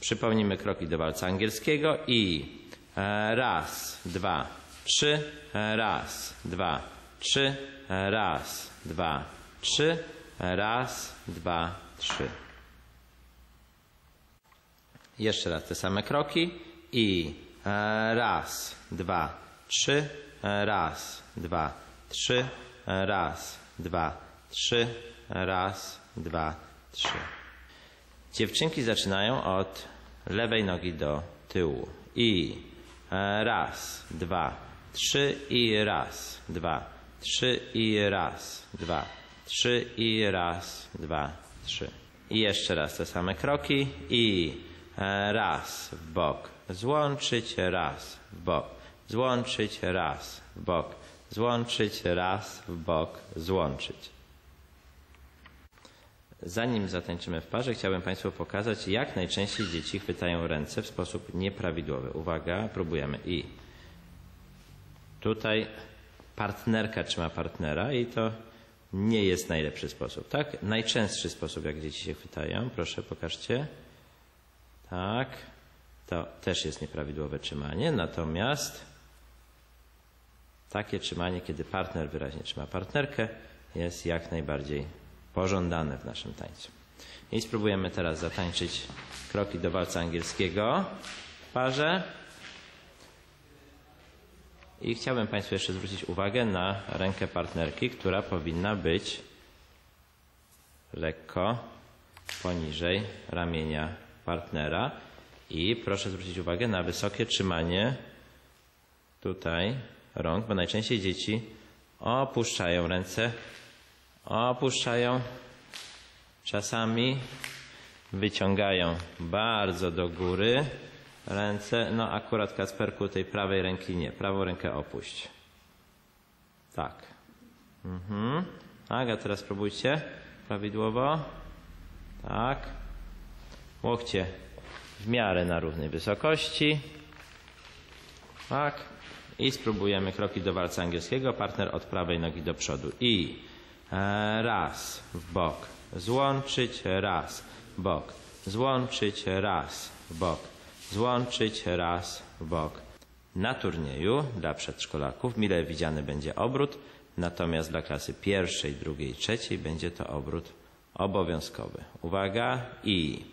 Przypomnijmy kroki do walca angielskiego i e, raz, dwa, trzy, e, raz, dwa, trzy, e, raz, dwa, trzy, raz, dwa, trzy. Jeszcze raz te same kroki i raz, dwa, trzy, raz, dwa, trzy, raz, dwa, trzy, raz, dwa, trzy. Dziewczynki zaczynają od lewej nogi do tyłu. I raz, dwa, trzy i raz, dwa, trzy i raz, dwa, trzy i raz, dwa, trzy. I jeszcze raz te same kroki. I raz w bok, złączyć, raz w bok, złączyć, raz w bok, złączyć, raz w bok, złączyć. Zanim zatańczymy w parze, chciałbym Państwu pokazać, jak najczęściej dzieci chwytają ręce w sposób nieprawidłowy. Uwaga, próbujemy. I tutaj partnerka trzyma partnera i to nie jest najlepszy sposób. Tak? Najczęstszy sposób, jak dzieci się chwytają. Proszę, pokażcie. Tak. To też jest nieprawidłowe trzymanie. Natomiast takie trzymanie, kiedy partner wyraźnie trzyma partnerkę, jest jak najbardziej pożądane w naszym tańcu. I spróbujemy teraz zatańczyć kroki do walca angielskiego w parze. I chciałbym Państwu jeszcze zwrócić uwagę na rękę partnerki, która powinna być lekko poniżej ramienia partnera. I proszę zwrócić uwagę na wysokie trzymanie tutaj rąk, bo najczęściej dzieci opuszczają ręce, opuszczają, czasami wyciągają bardzo do góry ręce. No akurat Kacperku tej prawej ręki nie, prawą rękę opuść. Tak. Mhm. Tak, a teraz spróbujcie prawidłowo. Tak. Łokcie w miarę na równej wysokości. Tak. I spróbujemy kroki do walca angielskiego. Partner od prawej nogi do przodu. I raz w bok. Złączyć, raz w bok. Złączyć, raz w bok. Złączyć, raz w bok. Na turnieju dla przedszkolaków mile widziany będzie obrót, natomiast dla klasy pierwszej, drugiej, trzeciej będzie to obrót obowiązkowy. Uwaga i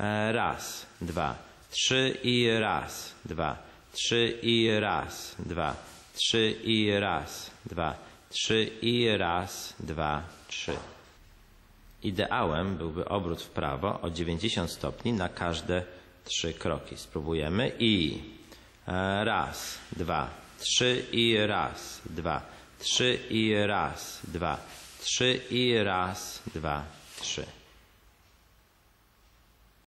e, raz, dwa, trzy i raz, dwa, trzy i raz, dwa, trzy i raz, dwa, trzy i raz, dwa, trzy. Ideałem byłby obrót w prawo o 90 stopni na każde trzy kroki. Spróbujemy i e, raz, dwa, trzy i raz, dwa, trzy i raz, dwa, trzy i raz, dwa, trzy.